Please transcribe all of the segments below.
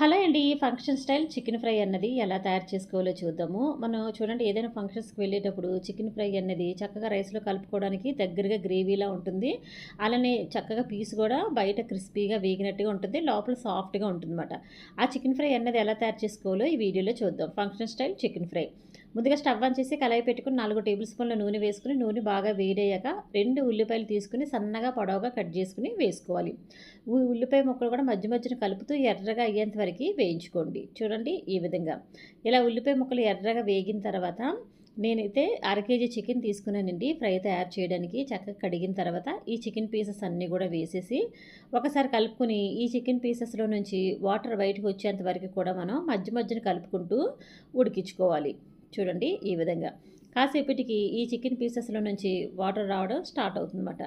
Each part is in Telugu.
హలో అండి ఫంక్షన్ స్టైల్ చికెన్ ఫ్రై అన్నది ఎలా తయారు చేసుకోవాలో చూద్దాము. మనం చూడండి ఏదైనా ఫంక్షన్స్కి వెళ్ళేటప్పుడు చికెన్ ఫ్రై అన్నది చక్కగా రైస్లో కలుపుకోవడానికి దగ్గరగా గ్రేవీలా ఉంటుంది. అలానే చక్కగా పీస్ కూడా బయట క్రిస్పీగా వేగినట్టుగా ఉంటుంది లోపల సాఫ్ట్గా ఉంటుంది ఆ చికెన్ ఫ్రై అన్నది ఎలా తయారు చేసుకోవాలో ఈ వీడియోలో చూద్దాం. Function style chicken fry. ముందుగా స్టవ్ ఆన్ చేసి కళాయి పెట్టుకుని నాలుగు టేబుల్ స్పూన్ల నూనె వేసుకుని నూనె బాగా వేడయ్యాక రెండు ఉల్లిపాయలు తీసుకుని సన్నగా పొడవుగా కట్ చేసుకుని వేసుకోవాలి. ఉల్లిపాయ ముక్కలు కూడా మధ్య మధ్యన కలుపుతూ ఎర్రగా అయ్యేంత వరకు వేయించుకోండి. చూడండి ఈ విధంగా. ఇలా ఉల్లిపాయ ముక్కలు ఎర్రగా వేగిన తర్వాత నేనైతే అర కేజీ చికెన్ తీసుకున్నానండి. ఫ్రై తయారు చేయడానికి చక్కగా కడిగిన తర్వాత ఈ చికెన్ పీసెస్ అన్నీ కూడా వేసేసి ఒకసారి కలుపుకొని ఈ చికెన్ పీసెస్లో నుంచి వాటర్ బయటకు వచ్చేంత వరకు కూడా మనం మధ్య మధ్యన కలుపుకుంటూ ఉడికించుకోవాలి. చూడండి ఈ విధంగా. కాసేపటికి ఈ చికెన్ పీసెస్లో నుంచి వాటర్ రావడం స్టార్ట్ అవుతుందన్నమాట.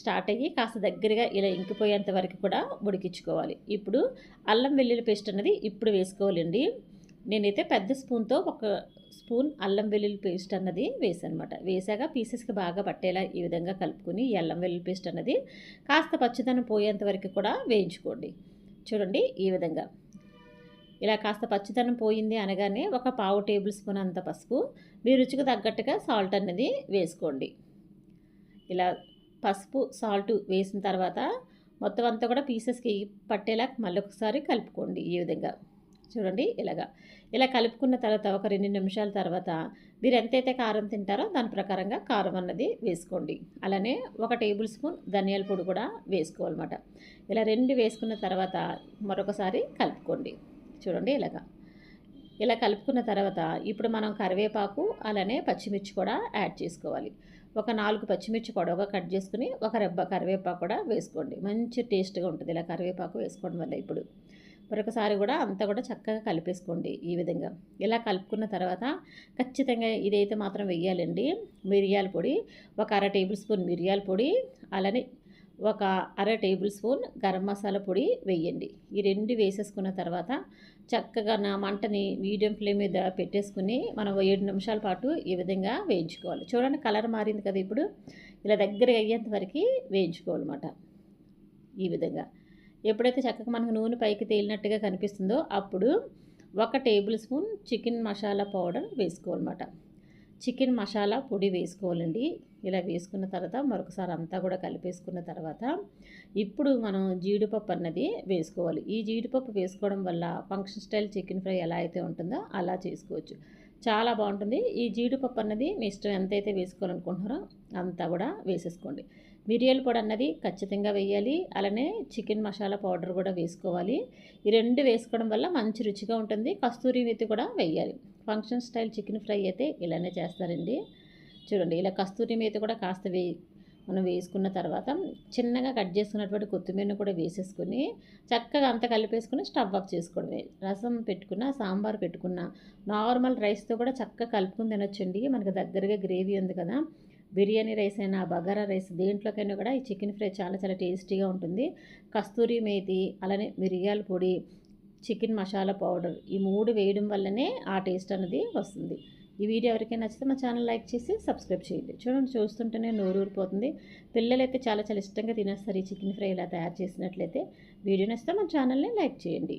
స్టార్ట్ అయ్యి కాస్త దగ్గరగా ఇలా ఇంకిపోయేంత వరకు కూడా ఉడికించుకోవాలి. ఇప్పుడు అల్లం వెల్లుల్లి పేస్ట్ అన్నది ఇప్పుడు వేసుకోవాలండి. నేనైతే పెద్ద స్పూన్తో ఒక స్పూన్ అల్లం వెల్లుల్లి పేస్ట్ అన్నది వేసానమాట వేసాక పీసెస్కి బాగా పట్టేలా ఈ విధంగా కలుపుకొని ఈ అల్లం వెల్లుల్లి పేస్ట్ అన్నది కాస్త పచ్చదనం పోయేంత వరకు కూడా వేయించుకోండి. చూడండి ఈ విధంగా. ఇలా కాస్త పచ్చితనం పోయింది అనగానే ఒక పావు టేబుల్ స్పూన్ అంత పసుపు మీ రుచికి తగ్గట్టుగా సాల్ట్ అనేది వేసుకోండి. ఇలా పసుపు సాల్ట్ వేసిన తర్వాత మొత్తం అంతా కూడా పీసెస్కి పట్టేలా మళ్ళీ ఒకసారి కలుపుకోండి ఈ విధంగా. చూడండి ఇలాగా. ఇలా కలుపుకున్న తర్వాత ఒక రెండు నిమిషాల తర్వాత మీరు ఎంతైతే కారం తింటారో దాని ప్రకారంగా కారం అన్నది వేసుకోండి. అలానే ఒక టేబుల్ స్పూన్ ధనియాల పొడి కూడా వేసుకోవాలన్నమాట. ఇలా రెండు వేసుకున్న తర్వాత మరొకసారి కలుపుకోండి. చూడండి ఇలాగా. ఇలా కలుపుకున్న తర్వాత ఇప్పుడు మనం కరివేపాకు అలానే పచ్చిమిర్చి కూడా యాడ్ చేసుకోవాలి. ఒక నాలుగు పచ్చిమిర్చి పొడవుగా కట్ చేసుకుని ఒక రెబ్బ కరివేపాకు కూడా వేసుకోండి. మంచి టేస్ట్గా ఉంటుంది ఇలా కరివేపాకు వేసుకోవడం వల్ల ఇప్పుడు. మరొకసారి కూడా అంతా కూడా చక్కగా కలిపేసుకోండి ఈ విధంగా. ఇలా కలుపుకున్న తర్వాత ఖచ్చితంగా ఇదైతే మాత్రం వెయ్యాలండి. మిరియాల పొడి ఒక అర టేబుల్ స్పూన్ మిరియాల పొడి అలానే ఒక అర టేబుల్ స్పూన్ గరం మసాలా పొడి వేయండి. ఈ రెండు వేసేసుకున్న తర్వాత చక్కగా నా మంటని మీడియం ఫ్లేమ్ మీద పెట్టేసుకుని మనం ఏడు నిమిషాల పాటు ఈ విధంగా వేయించుకోవాలి. చూడండి కలర్ మారింది కదా ఇప్పుడు. ఇలా దగ్గర అయ్యేంత వరకు వేయించుకోవాలన్నమాట ఈ విధంగా. ఎప్పుడైతే చక్కగా మనకు నూనె పైకి తేలినట్టుగా కనిపిస్తుందో అప్పుడు ఒక tablespoon chicken masala powder వేసుకోవాలన్నమాట. చికెన్ మసాలా పొడి వేసుకోవాలండి. ఇలా వేసుకున్న తర్వాత మరొకసారి అంతా కూడా కలిపేసుకున్న తర్వాత ఇప్పుడు మనం జీడిపప్పు అన్నది వేసుకోవాలి. ఈ జీడిపప్పు వేసుకోవడం వల్ల ఫంక్షన్ స్టైల్ చికెన్ ఫ్రై ఎలా అయితే ఉంటుందో అలా చేసుకోవచ్చు. చాలా బాగుంటుంది. ఈ జీడిపప్పు అన్నది మీ ఇష్టం ఎంతైతే వేసుకోవాలనుకుంటున్నారో అంతా కూడా వేసేసుకోండి. మిరియాల పొడి అన్నది ఖచ్చితంగా వేయాలి. అలానే చికెన్ మసాలా పౌడర్ కూడా వేసుకోవాలి. ఈ రెండు వేసుకోవడం వల్ల మంచి రుచిగా ఉంటుంది. కస్తూరి మెత్తి కూడా వేయాలి. ఫంక్షన్ స్టైల్ చికెన్ ఫ్రై అయితే ఇలానే చేస్తారండి. చూడండి ఇలా కస్తూరి మేత కూడా కాస్త వే మనం వేసుకున్న తర్వాత చిన్నగా కట్ చేసుకున్నటువంటి కొత్తిమీరను కూడా వేసేసుకుని చక్కగా అంత కలిపేసుకుని స్టవ్ ఆఫ్ చేసుకోవడమే. రసం పెట్టుకున్న సాంబార్ పెట్టుకున్న నార్మల్ రైస్తో కూడా చక్కగా కలుపుకుని తినొచ్చండి. మనకు దగ్గరగా గ్రేవీ ఉంది కదా బిర్యానీ రైస్ అయినా బగారా రైస్ దేంట్లోకైనా కూడా ఈ చికెన్ ఫ్రై చాలా చాలా టేస్టీగా ఉంటుంది. కస్తూరి మేతి అలానే మిరియాల పొడి చికెన్ మసాలా పౌడర్ ఈ మూడు వేయడం వల్లనే ఆ టేస్ట్ అనేది వస్తుంది. ఈ వీడియో ఎవరికైనా నచ్చితే మా ఛానల్ లైక్ చేసి సబ్స్క్రైబ్ చేయండి. చూడండి చూస్తుంటేనే నోరు ఊరిపోతుంది. అయితే చాలా చాలా ఇష్టంగా తినేస్తారు ఈ చికెన్ ఫ్రై ఇలా తయారు చేసినట్లయితే. వీడియో నచ్చితే మా ఛానల్ని లైక్ చేయండి.